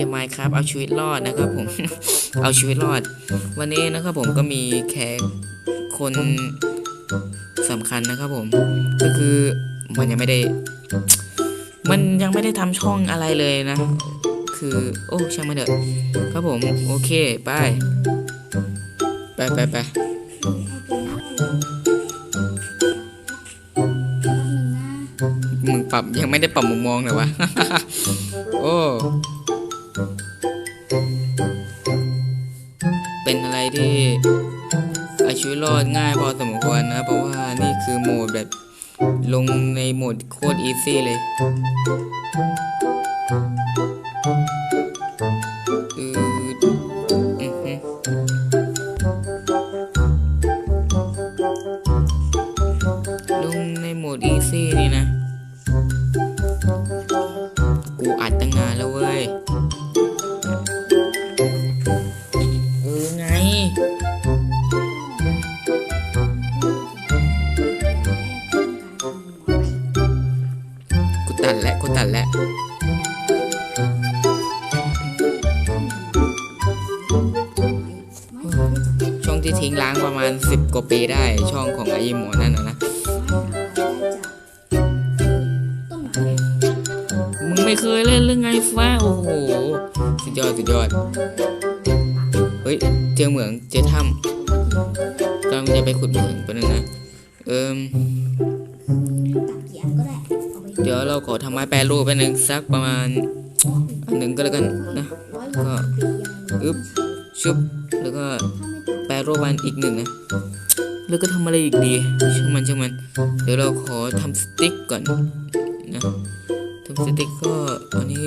จะมาเล่นเกม Minecraft เอาชีวิตรอดนะครับผม เอาชีวิตรอด วันนี้นะครับผมก็มีแขกคนสำคัญนะครับผม ก็คือมันยังไม่ได้ มันยังไม่ได้ทำช่องอะไรเลยนะ คือ โอ้ช่างมันเถอะครับผม โอเคไปไปไปไปมึงปรับยังไม่ได้ปรับมุมมองเลยวะ โอ้ เป็นอะไรที่เอาชีวิตรอดง่ายพอสมควรนะ เพราะว่านี่คือโหมดแบบลงในโหมดโคตรอีซี่เลย ที่ทิ้งล้างประมาณ 10 กว่าปีได้ช่องของไอ้หมอนั่นนะนะมึงไม่เคยเล่นเรื่องไงฟ้าโอ้โหสุดยอดสุดยอดเฮ้ยเจอเหมืองเจอถ้ำกำลังจะไปขุดเหมืองไปนึงนะเอิมเดี๋ยวเราขอทำไม้แปรรูปไปหนึ่งสักประมาณอันหนึ่งก็แล้วกันนะก็อึ๊บชุบ แปรวันอีกหนึ่งนะแล้วก็ทำอะไรอีกดีช่างมันช่างมัน เดี๋ยวเราขอทำสติ๊กก่อนนะทำสติ๊กก็อันนี้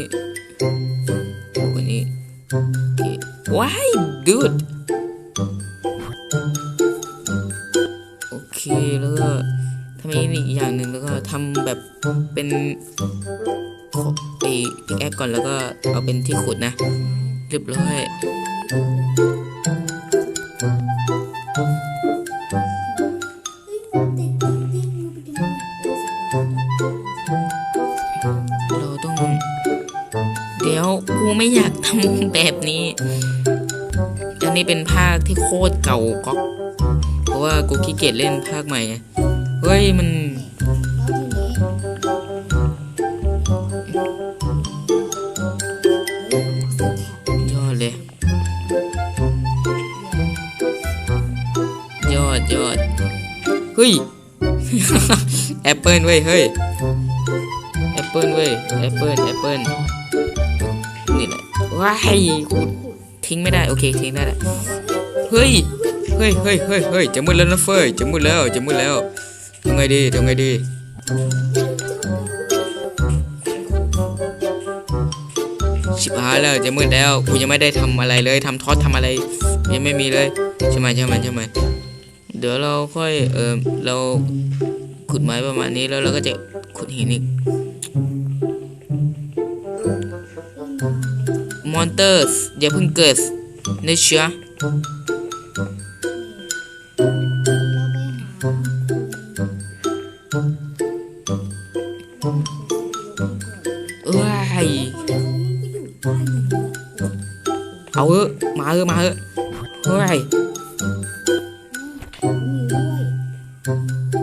อันนี้โอเคว้ายดูดโอเคแล้วก็ทำอีกอีกอย่างหนึ่งแล้วก็ทำแบบเป็นขอไปพิกแอคก่อนแล้วก็เอาเป็นที่ขุดนะเรียบร้อย ไม่อยากทำแบบนี้อันนี้เป็นภาคที่โคตรเก่าก๊อกเพราะว่ากูขี้เกียจเล่นภาคใหม่เฮ้ยมันยอดเลย ยอดยอดเฮ้ยแอปเปิลเว้ยเฮ้ยแอปเปิลเว้ยแอปเปิลแอปเปิลนี่แหล ว้ายกูทิ้งไม่ได้โอเคทิ้งได้แหละเฮ้ยเฮ้ยเฮ้ยเฮ้ยเฮ้ยจะมืดแล้วนะเฟยจะมืดแล้วจะมืดแล้วทำไงดีทำไงดีชิบหายแล้วจะมืดแล้วกูยังไม่ได้ทำอะไรเลยทำทอดทำอะไร ยังไม่มีเลยใช่ไหมใช่ไหมใช่ไหมเดี๋ยวเราค่อยเออเราขุดไม้ประมาณนี้แล้วเราก็จะขุดหินอีก อนเตอร์สอย่าเพิ่งเกิดนะเชียเอ้ยเอาเออะมาเออะมาเออะเฮ้ย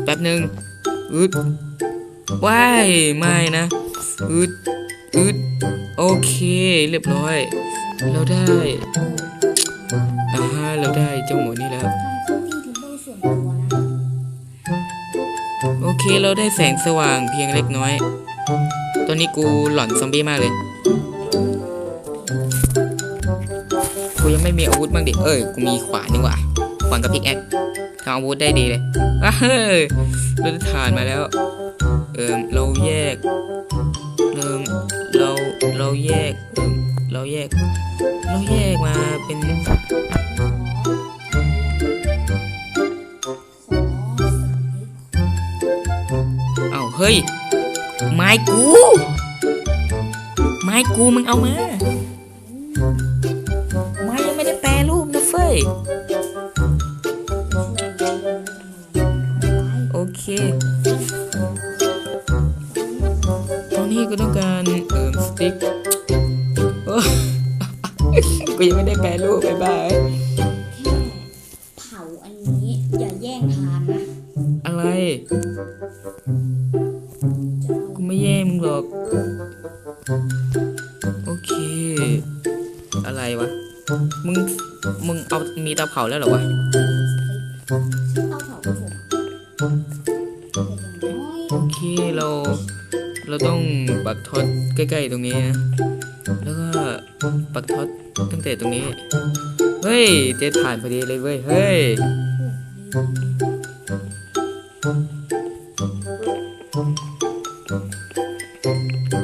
แป๊บหนึ่งอึดว้ายไม่นะอึดอึด โอเค เรียบร้อย เราได้อ่าฮะเราได้เจ้าหมูนี่แล้ว โอเคเราได้แสงสว่างเพียงเล็กน้อย ตอนนี้กูหลอนซอมบี้มากเลย กูยังไม่มีอาวุธบ้างดิ เอ้ย กูมีขวานนี่หว่า ขวานกับพิกแอคทำอาวุธได้ดีเลยอ้าเฮ้ยเราได้ฐานมาแล้ว เอิมเราแยก เราแยก เราแยกมาเป็นเอาเฮ้ย ไม้กู ไม้กูมึงเอามา ไม้ยังไม่ได้แปรรูปนะเฟ้ย ลูกบ๊ายบายแค่เผาอันนี้อย่าแย่งทานนะอะไร กูไม่แย่งมึงหรอก โอเค อะไรวะ มึง มึงเอามีตาเผาแล้วเหรอวะ ฮ้ผ่านพอดีเลยเว้ย เฮ้ย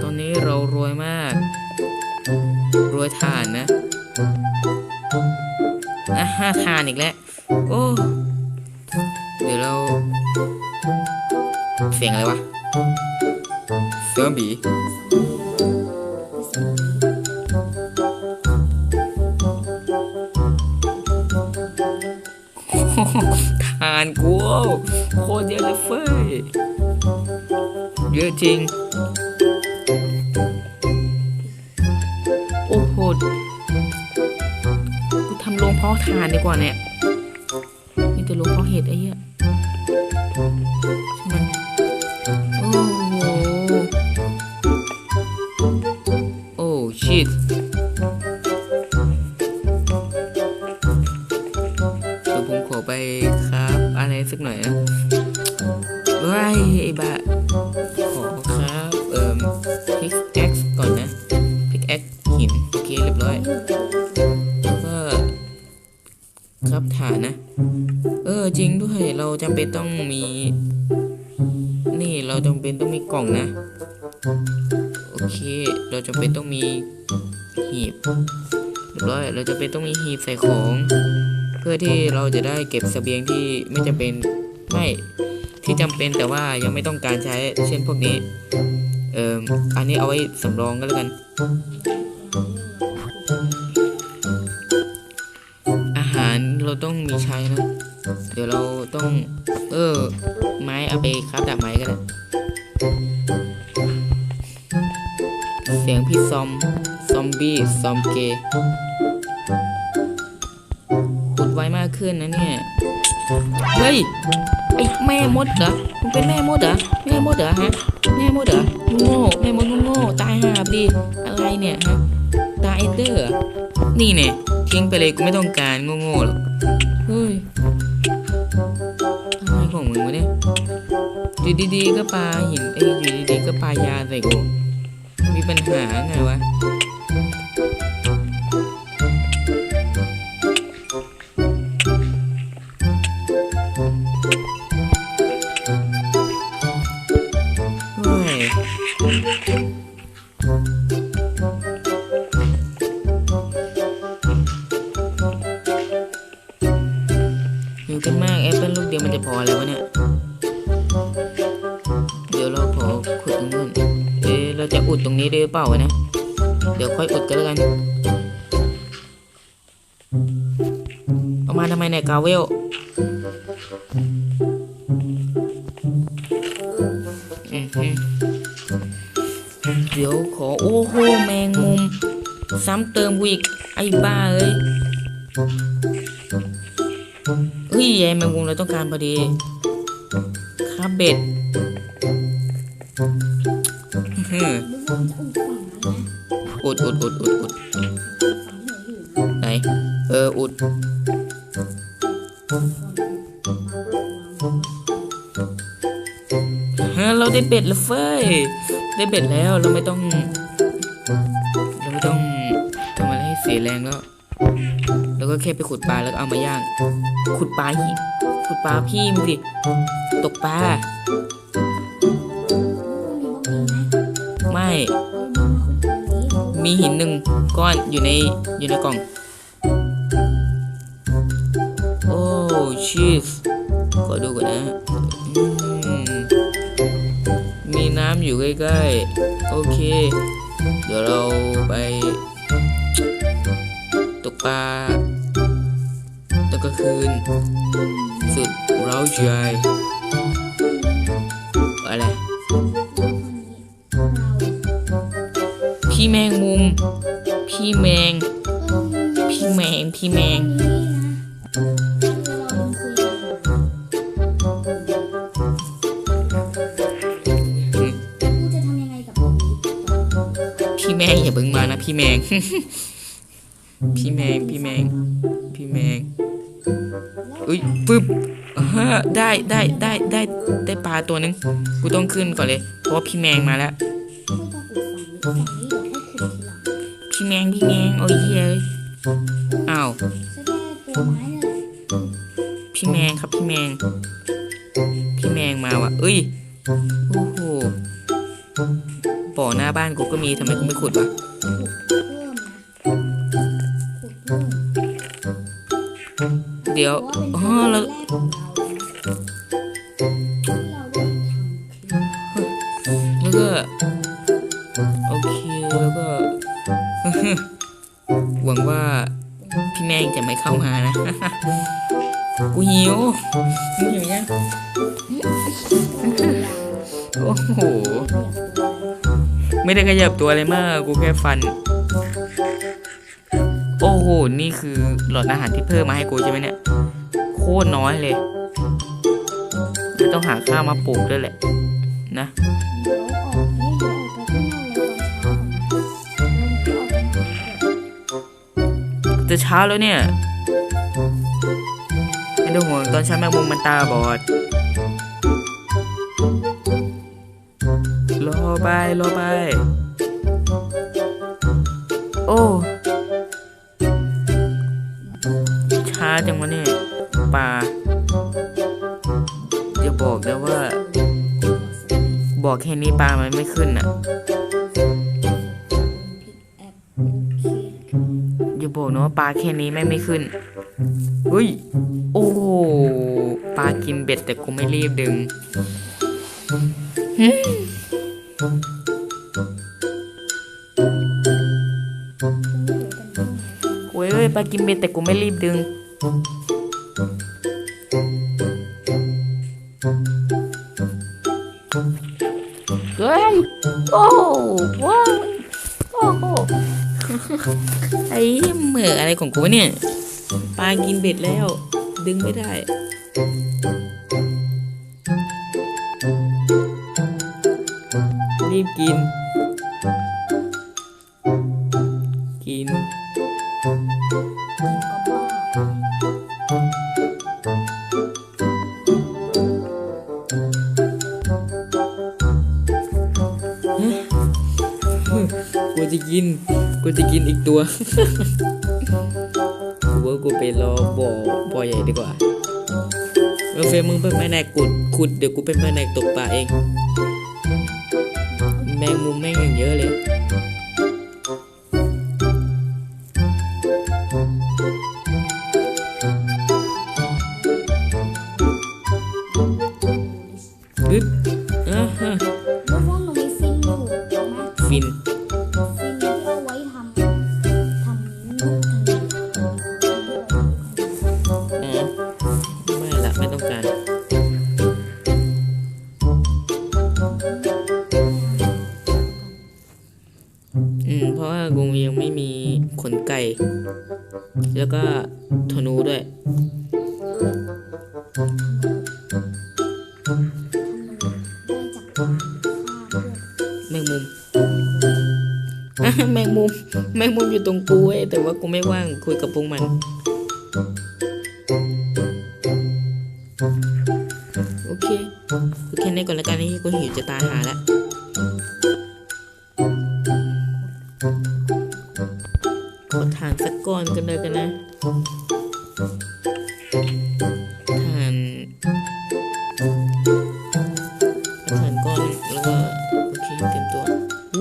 ตอนนี้เรารวยมาก รวยทานนะอะห้าทานอีกแล้ว โอ้ เดี๋ยวเรา เสียงอะไรวะเสียงบี ริงโอ้โหกูทำโรงเพาะทานดีกว่าเนี่ยนี่แต่โรงเพาะเห็ดไอ้เหี้ยมันโอ้โห โอ้ชิตเดี๋ยวผมขอไปครับอะไรสักหน่อยนะ ว้ายไอ้บ้าขอครับเอ่อพิกแอ็กก่อนนะพิกแอ็กหินโอเคเรียบร้อยแล้วก็ครับฐานนะ เออจริงด้วยเราจำเป็นต้องมี นี่เราจำเป็นต้องมีกล่องนะโอเค เราจำเป็นต้องมีหีบเรียบร้อย เราจะเป็นต้องมีหีบใส่ของ เพื่อที่เราจะได้เก็บเสบียงที่ไม่จำเป็นไม่ ที่จำเป็นแต่ว่ายังไม่ต้องการใช้เช่นพวกนี้เอ่ออันนี้เอาไว้สำรองก็แล้วกัน อาหารเราต้องมีใช้นะ เดี๋ยวเราต้อง เออ ไม้เอาไปครับดาบไม้ก็ได้เสียงพี่ซอม ซอมบี้ ซอมเกย์ขุดไวมากขึ้นนะเนี่ย เฮ้ยไอ้แม่มดเหรอมึงเป็นแม่มดเหรอแม่มดเหรอฮะแม่มดเหรอมึงโง่แม่มดมึงโง่ตายหาดิอะไรเนี่ยฮะตายเดอร์เหรอนี่เนี่ยทิ้งไปเลยกูไม่ต้องการโง่ๆหรอกเฮ้ยอะไรของมึงวะเนี่ยอยู่ดีๆก็ปาหินเอ้ยอยู่ดีๆก็ปายาใส่กูมีปัญหาไงวะ กันมากแอปเปิลลูกเดียวมันจะพอแล้ววะเนี่ย เดี๋ยวเราขอขุดตรงนู้นเอ๊ะเราจะอุดตรงนี้ได้หรือเปล่าวะนะ เดี๋ยวค่อยอุดกันแล้วกันเอามาทำไมเนี่ยกาเวลเดี๋ยวขอโอ้โหแมงมุม ซ้ำเติมกูอีก พอดีคาเบ็ดอื้อหือมึงจะอุ้มฝั่งนั้นนะอุดอุดอุดอุดอุดฝั่งที่หนูอยู่นะไหน เออ อุดฮะเราได้เบ็ดแล้วเฟ้ย ได้เบ็ดแล้ว เราไม่ต้อง เราไม่ต้องทำอะไรให้เสียแรงแล้ว แล้วก็แค่ไปขุดปลาแล้วก็เอามาย่าง ขุดปลาหิขุ ดปลาพี่มึงสิตกปลาไม่ มีหินหนึ่งก้อนอยู่ในอยู่ในกล่อง โอ้ชีสขอดูก่อนนะอืมมีน้ำอยู่ใกล้ๆ โอเค เดี๋ยวเราไปตกปลาตอนกลางคืน áo dài พี่แมงมุม พี่แมง พี่แมง พี่แมง พี่แมงอย่าเบิ่งมานะพี่แมง พี่แมง พี่แมง พี่แมง เอ้ยปึ๊บ ฮะได้ได้ได้ได้ได้ปลาตัวนึง กูต้องขึ้นก่อนเลย เพราะว่าพี่แมงมาแล้ว พี่แมงพี่แมงโอ้ยเฮ้ยอ้าวพี่แมงครับพี่แมง พี่แมงมาว่ะ เอ้ย โอ้โหบ่อหน้าบ้านกูก็มีทำไมกูไม่ขุดวะเดี๋ยวเพอ๋ราะอว่าเราเป็นแรก แล้วก็ โอเค แล้วก็ หวังว่าพี่แมงจะไม่เข้ามานะ กูหิวมึงหิวยังโอ้โห ไม่ได้ขยับตัวอะไรมาก กูแค่ฟัน โอ้โห นี่คือหลอดอาหารที่เพิ่มมาให้กูใช่ไหมเนี่ย โคตรน้อยเลย ต้องหาข้าวมาปลูกด้วยแหละ นะ จะเช้าแล้วเนี่ยไม่ต้องห่วงตอนเช้าแมงมุมมันตาบอดรอไปรอไป โอ้ช้าจังวะเนี่ยปลาอย่าบอกนะว่า บอกแค่นี้ปลามันไม่ขึ้นอะ อย่าบอกนะว่าปลาแค่นี้แม่ไม่ขึ้นเฮ้ยโอ้ปลากินเบ็ดแต่กูไม่รีบดึงเหลือกันบ้างโอ้ยปลากินเบ็ดแต่กูไม่รีบดึงเฮ้ยโอ้ว้า ไอ้เหมืออะไรของกูวะเนี่ยปลากินเบ็ดแล้ว ดึงไม่ได้รีบกิน กูจะกินอีกตัว กูว่ากูไปรอบ่อบ่อใหญ่ดีกว่าโอเคมึงเป็นแม่นายกุดขุดเดี๋ยวกูเป็นแม่นายตกปลาเอง แล้วก็ธนูด้วย แมงมุมแมงมุม แมงมุมอยู่ตรงกูเว้ยแต่ว่ากูไม่ว่างคุยกับพวกมัน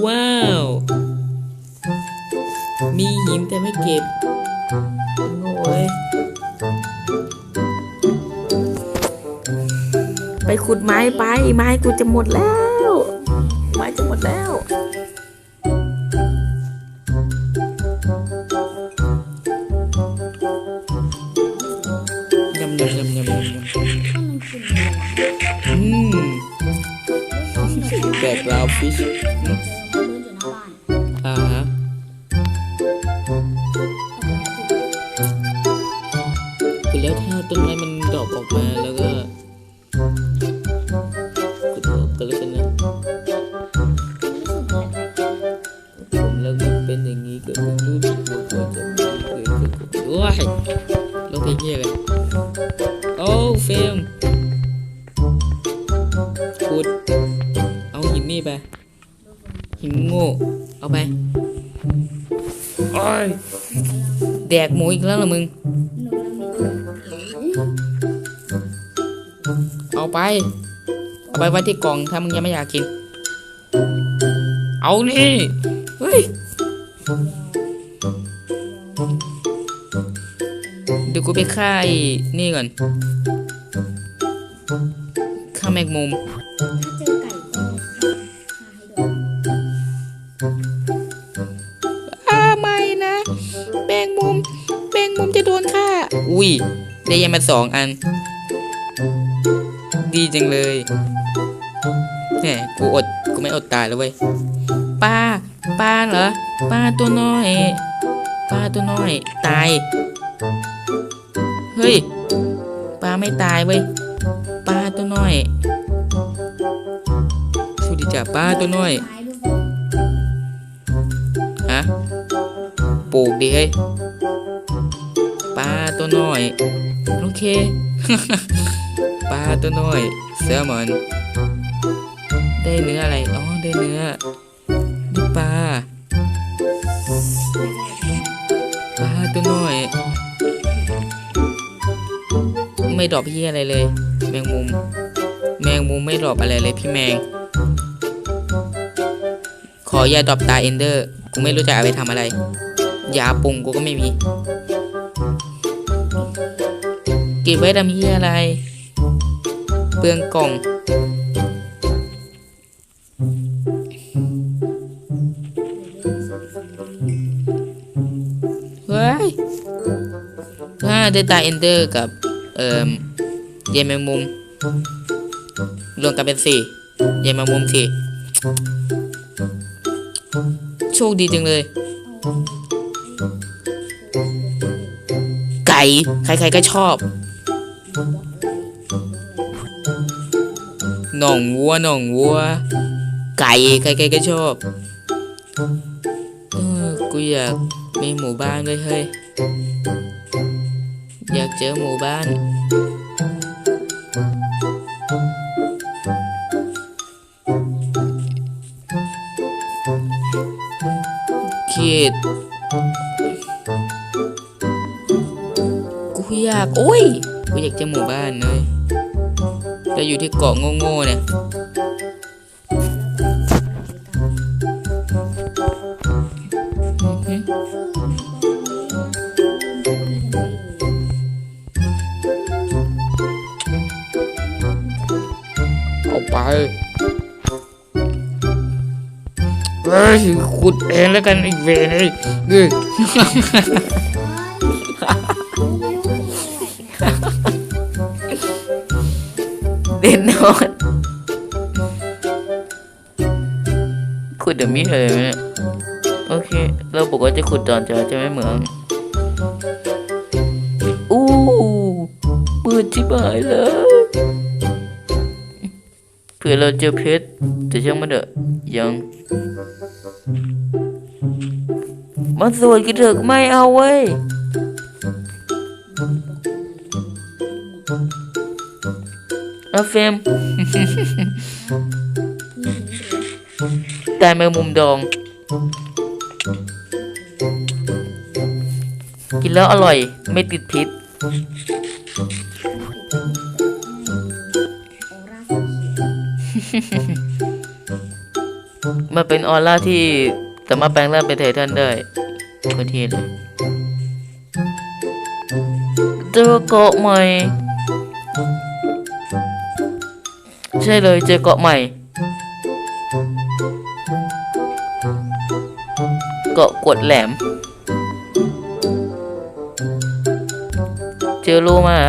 ว้าว มีหินแต่ไม่เก็บโง่ยไปขุดไม้ไป ไม้กูจะหมดแล้ว ไม้จะหมดแล้ว เราเพี้ยๆเลยโอ้เฟมขุด เอาหินนี่ไป หินโง่ เอาไปโอ้ยแดกหมูอีกแล้วเหรอมึง เอาไป เอาไปไว้ที่กล่องถ้ามึงยังไม่อยากกิน เอานี่ เฮ้ย ยวกูไปฆ่าไอ้นี่ก่อนฆ่าแมงมุมถ้าเจอไก่ก็ฆ่าให้โดนอ้าไม่นะแมงมุมแมงมุมจะโดนฆ่า อุ้ยได้ยังมาสองอัน ดีจังเลยแหมกูอดกูไม่อดตายแล้วเว้ยปลาปลาเหรอปลาตัวน้อยปลาตัวน้อย ตาย เฮ้ยปลาไม่ตายเว้ยปลาตัวน้อยสวัสดีจ้ะปลาตัวน้อยฮะปลูกดิเฮ้ยปลาตัวน้อยโอเคปลาตัวน้อยแซลมอนได้เนื้ออะไรอ๋อได้เนื้อด้ปลาปลาตัวน้อย ไม่ดรอปพี่อะไรเลย แมงมุม แมงมุมไม่ดรอปอะไรเลยพี่แมง ขออย่าดรอปตาเอนเดอร์ กูไม่รู้จะเอาไปทำอะไร ยาปรุงกูก็ไม่มี เก็บไว้ทำเฮียอะไร เปลืองกล่อง เฮ้ยถ้าได้ตาเอนเดอร์กับ เอ่อเยนแมงมุม รวมกันเป็นสี่เยนแมงมุมสี่โชคดีจังเลย ไก่ ใครๆก็ชอบหน่องวัวหน่องวัว ไก่ใครๆก็ชอบกูอยากมีหมู่บ้านด้วยเฮ้ย อยากเจอหมู่บ้านคิดกูอยาก โอ้ย กูอยากเจอหมู่บ้านเลยเราอยู่ที่เกาะโง่ๆเนี่ย เฮ้ยขุดเองแล้วกันอีกเวรเลยเฮ้ยเด่นนอนขุดเดี๋ยวมีเลยไหมโอเค เราบอกว่าจะขุดตอนเช้าจะไม่เหมืองอู้เปิดชิบหายเลยเผื่อเราเจอเพชรแต่ช่างมันเถอะยัง มาสวดกันเถอะก็ไม่เอาเว้ย เอาเฟมแต่แมงมุมดอง กินแล้วอร่อยไม่ติดพิษมันเป็นออร่าที่สามารถแปลงร่างเป็นไททันได้ โคตรเท่เลยเจอเกาะใหม่ ใช่เลยเจอเกาะใหม่ เกาะกวดแหลม เจอโลมา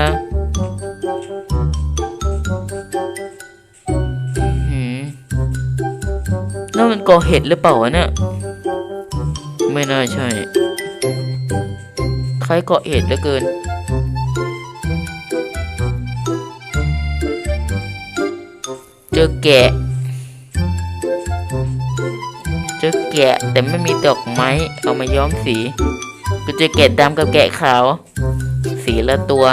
หืมนั่นมันเกาะเห็ดหรือเปล่าวะเนี่ย น่าใช่ ใคล้ายเกาะเห็ดเหลือเกิน เจอแกะ เจอแกะแต่ไม่มีดอกไม้ เอามาย้อมสีก็เจอแกะดำกับแกะขาว สีละตัว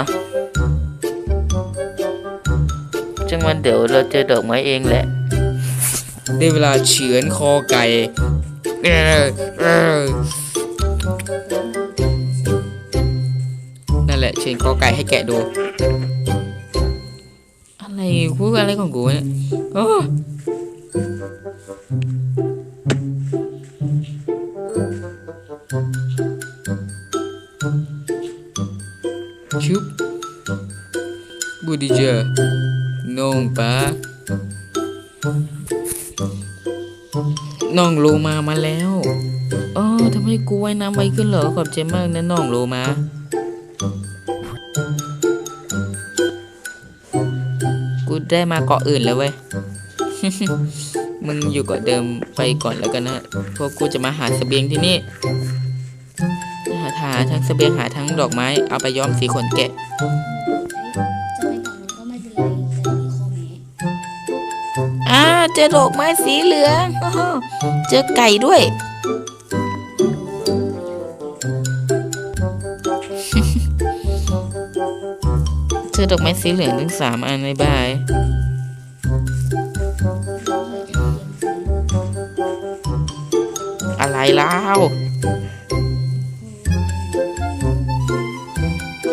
จังมันเดี๋ยวเราเจอดอกไม้เองแหละ ได้เวลาเฉือนคอไก่ นั่นแหละเฉือนคอไก่ให้แกะดู อะไรกูอะไรของกูเนี่ยโอ้ชุบบูดีเจอน้องปา องโลมามาแล้วเออทำไมกูว่ายน้ำไวขึ้นเหรอขอบใจมากนะน้องโลมากูได้มาเกาะอื่นแล้วเว้ย มึงอยู่เกาะเดิมไปก่อนแล้วกันนะเพราะกูจะมาหาสเสบียงที่นี่หาหาทั้งสเสบียงหาทั้งดอกไม้ เอาไปย้อมสีขนแกะ เจอดอกไม้สีเหลืองเจอไก่ด้วย เจอดอกไม้สีเหลืองทั้งสามอันในบายอะไรเล่า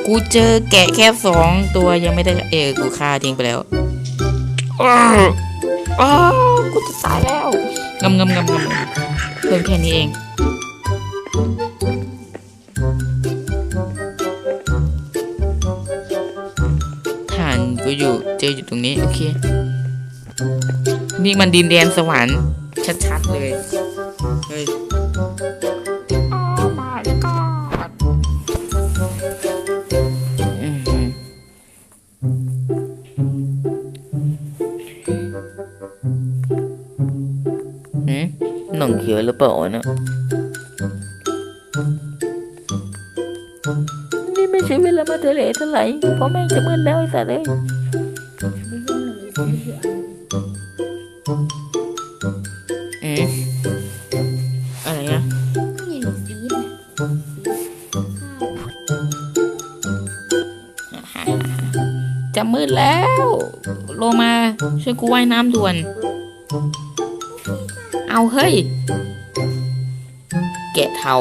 กูเจอแกะแค่สองตัวยังไม่ได้เออกูฆ่าทิ้งไปแล้ว อ้าวกูจะตายแล้วงำงำงำงำเพิ่มแค่นี้เอง ฐานกูอยู่เจออยู่ตรงนี้ โอเค นี่มันดินแดนสวรรค์ชัดๆเลย ขียวหรือเปล่านะนี่ไม่ใช่เวลามาทะเลเท่าไหร่เพราะแม่งจะมืดแล้วไอ้สัตว์เลยเหลืองอืมอะไรนะจะมืดแล้ว โลมาช่วยกูว่ายน้ำด่วน เฮ้ย แกะเทา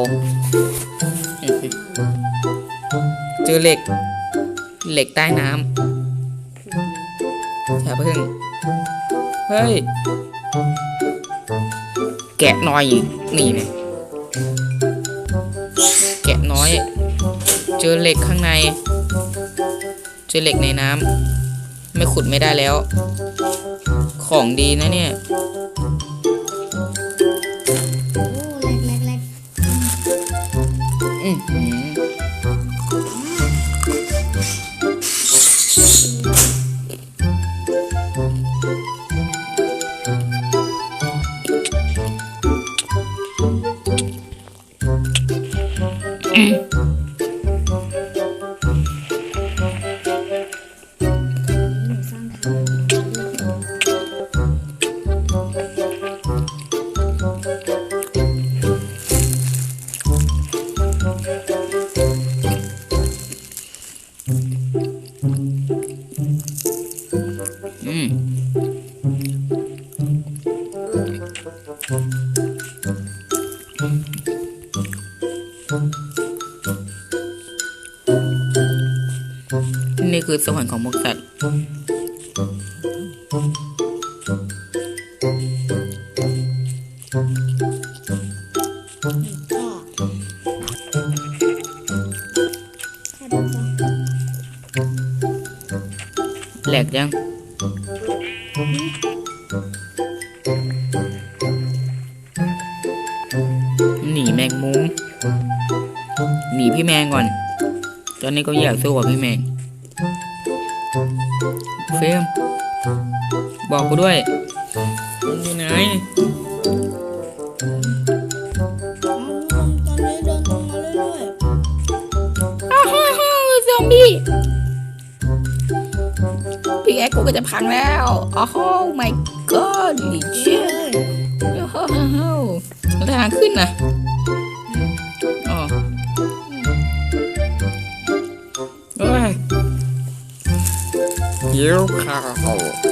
เจอเหล็ก เหล็กใต้น้ำอย่าเพิ่ง เฮ้ย แกะน้อยนี่ไงแกะน้อย เจอเหล็กข้างใน เจอเหล็กในน้ำไม่ขุดไม่ได้แล้ว ของดีนะเนี่ย อื้ คือสวรรค์ของพวกสัตว์ก็ถ้าดูก็แหลกยังหนีแมงมุมหนีพี่แมงก่อน ตอนนี้ก็อยากสู้กับพี่แมง บอกกูด้วยมันอยู่ไหนตอนนี้เดินตรงมาเรื่อยอ้าวซอมบี้พี่แอ๊กกูก็จะพังแล้วอ้าว my god ลิเชี่ยโอ้โหแล้วทางขึ้นนะอ๋อโอ้ยหิวข้าวข้าว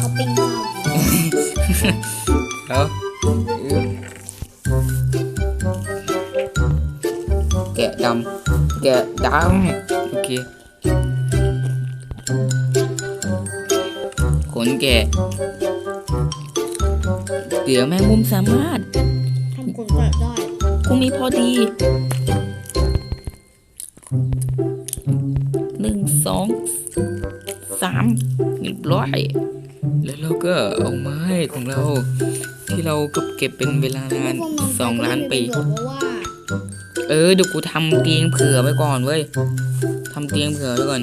เขาปิ้งข้าวแล้วแกะดำแกะดำโอเคขนแกะเดี๋ยวแมงมุมสามารถทำคนแก็ได้กูมีพอดีหนึ่งสองสามเรียบร้อย แล้วเราก็เอาไม้ของเราที่เราเก็บเก็บเป็นเวลานานพวกมันสองล้านปีก็ไม่มีประโยชน์เพราะว่าเออเดี๋ยวกูทำเตียงเผื่อไว้ก่อนเว้ยทำเตียงเผื่อไว้ก่อน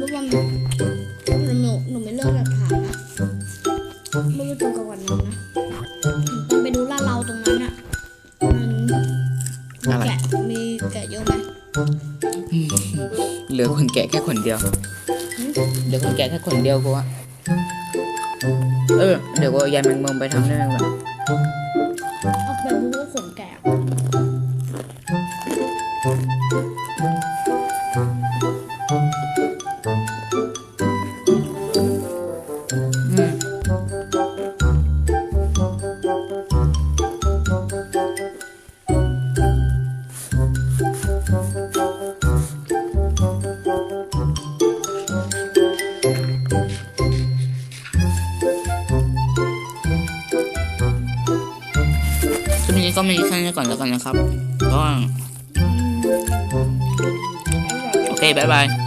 รู้ว่ามันหนูหนูไม่เลือกหลักฐานนะไม่รู้ตรงกับวันนั้นนะตอนไปดูลาดเราตรงนั้นอะมันอะไรแกะมีแกะเยอะไหมเหลือคนแกะแค่คนเดียวเหลือคน แกะแค่คนเดียวกูอะเออ เดี๋ยวกูเอายายแมงมุมไปทำได้ไหมวะ กันนะครับก็โอเคบายบาย